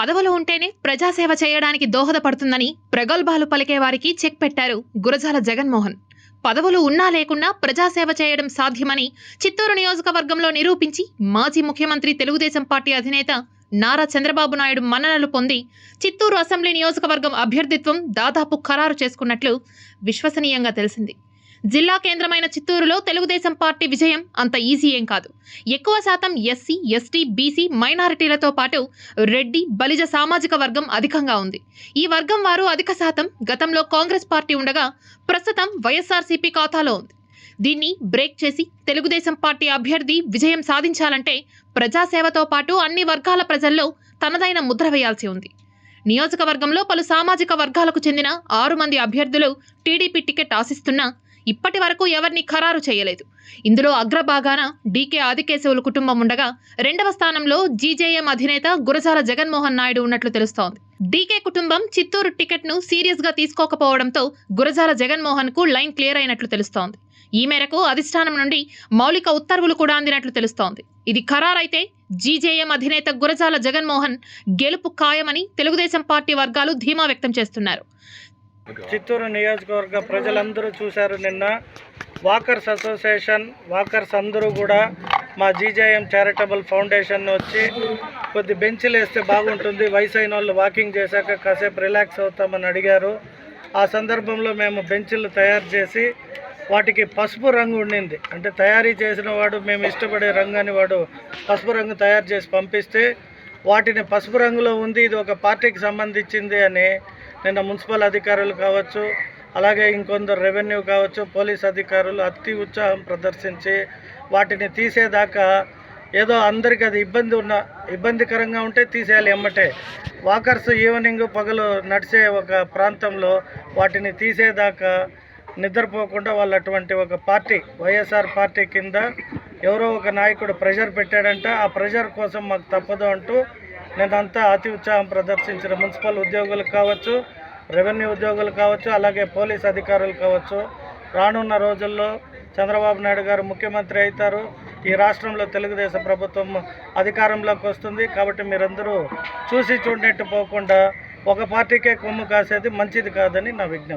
పదవులు ఉంటేనే ప్రజాసేవ చేయడానికి దోహదపడుతుందని ప్రగల్భాలు పలికే వారికి చెక్ పెట్టారు గురజాల జగన్మోహన్. పదవులు ఉన్నా లేకున్నా ప్రజాసేవ చేయడం సాధ్యమని చిత్తూరు నియోజకవర్గంలో నిరూపించి మాజీ ముఖ్యమంత్రి తెలుగుదేశం పార్టీ అధినేత నారా చంద్రబాబు నాయుడు మన్ననలు పొంది చిత్తూరు అసెంబ్లీ నియోజకవర్గం అభ్యర్థిత్వం దాదాపు ఖరారు చేసుకున్నట్లు విశ్వసనీయంగా తెలిసింది. జిల్లా కేంద్రమైన చిత్తూరులో తెలుగుదేశం పార్టీ విజయం అంత ఈజీ ఏం కాదు. ఎక్కువ శాతం ఎస్సీ ఎస్టీ బీసీ మైనారిటీలతో పాటు రెడ్డి బలిజ సామాజిక వర్గం అధికంగా ఉంది. ఈ వర్గం వారు అధిక శాతం గతంలో కాంగ్రెస్ పార్టీ ఉండగా ప్రస్తుతం వైఎస్ఆర్సీపీ ఖాతాలో ఉంది. దీన్ని బ్రేక్ చేసి తెలుగుదేశం పార్టీ అభ్యర్థి విజయం సాధించాలంటే ప్రజాసేవతో పాటు అన్ని వర్గాల ప్రజల్లో తనదైన ముద్ర వేయాల్సి ఉంది. నియోజకవర్గంలో పలు సామాజిక వర్గాలకు చెందిన ఆరు మంది అభ్యర్థులు టీడీపీ టికెట్ ఆశిస్తున్నా ఇప్పటి వరకు ఎవరిని ఖరారు చేయలేదు. ఇందులో అగ్రభాగాన డీకే ఆదికేశవులు కుటుంబం ఉండగా రెండవ స్థానంలో జీజేఎం అధినేత గురజాల జగన్మోహన్ నాయుడు ఉన్నట్లు తెలుస్తోంది. డీకే కుటుంబం చిత్తూరు టికెట్ను సీరియస్గా తీసుకోకపోవడంతో గురజాల జగన్మోహన్కు లైన్ క్లియర్ అయినట్లు తెలుస్తోంది. ఈ మేరకు అధిష్టానం నుండి మౌలిక ఉత్తర్వులు కూడా అందినట్లు తెలుస్తోంది. ఇది ఖరారైతే జీజేఎం అధినేత గురజాల జగన్మోహన్ గెలుపు ఖాయమని తెలుగుదేశం పార్టీ వర్గాలు ధీమా వ్యక్తం చేస్తున్నారు. చిత్తూరు నియోజకవర్గ ప్రజలందరూ చూశారు నిన్న. వాకర్స్ అసోసియేషన్ వాకర్స్ అందరూ కూడా మా జీజేఎం చారిటబుల్ ఫౌండేషన్ వచ్చి కొద్ది బెంచ్లు వేస్తే బాగుంటుంది. వయసు అయిన వాళ్ళు వాకింగ్ చేశాక కాసేపు రిలాక్స్ అవుతామని అడిగారు. ఆ సందర్భంలో మేము బెంచ్లు తయారు చేసి వాటికి పసుపు రంగు ఉండింది. అంటే తయారీ చేసిన వాడు మేము ఇష్టపడే రంగు అని వాడు పసుపు రంగు తయారు చేసి పంపిస్తే వాటిని పసుపు రంగులో ఉంది ఇది ఒక పార్టీకి సంబంధించింది అని నిన్న మున్సిపల్ అధికారులు కావచ్చు అలాగే ఇంకొందరు రెవెన్యూ కావచ్చు పోలీస్ అధికారులు అతి ఉత్సాహం ప్రదర్శించి వాటిని తీసేదాకా ఏదో అందరికీ అది ఇబ్బంది ఉన్న ఇబ్బందికరంగా ఉంటే తీసేయాలి ఎమ్మటే. వాకర్స్ ఈవినింగ్ పగలు నడిచే ఒక ప్రాంతంలో వాటిని తీసేదాకా నిద్రపోకుండా వాళ్ళు అటువంటి ఒక పార్టీ వైఎస్ఆర్ పార్టీ కింద ఎవరో ఒక నాయకుడు ప్రెషర్ పెట్టాడంట. ఆ ప్రెషర్ కోసం మాకు తప్పదు అంటూ నేనంతా అతి ఉత్సాహం ప్రదర్శించిన మున్సిపల్ ఉద్యోగులు కావచ్చు రెవెన్యూ ఉద్యోగులు కావచ్చు అలాగే పోలీస్ అధికారులు కావచ్చు. రానున్న రోజుల్లో చంద్రబాబు నాయుడు గారు ముఖ్యమంత్రి అవుతారు. ఈ రాష్ట్రంలో తెలుగుదేశం ప్రభుత్వం అధికారంలోకి వస్తుంది. కాబట్టి మీరందరూ చూసి చూడనట్టు పోకుండా ఒక పార్టీకే కొమ్ము కాసేది మంచిది కాదని నా విజ్ఞప్తి.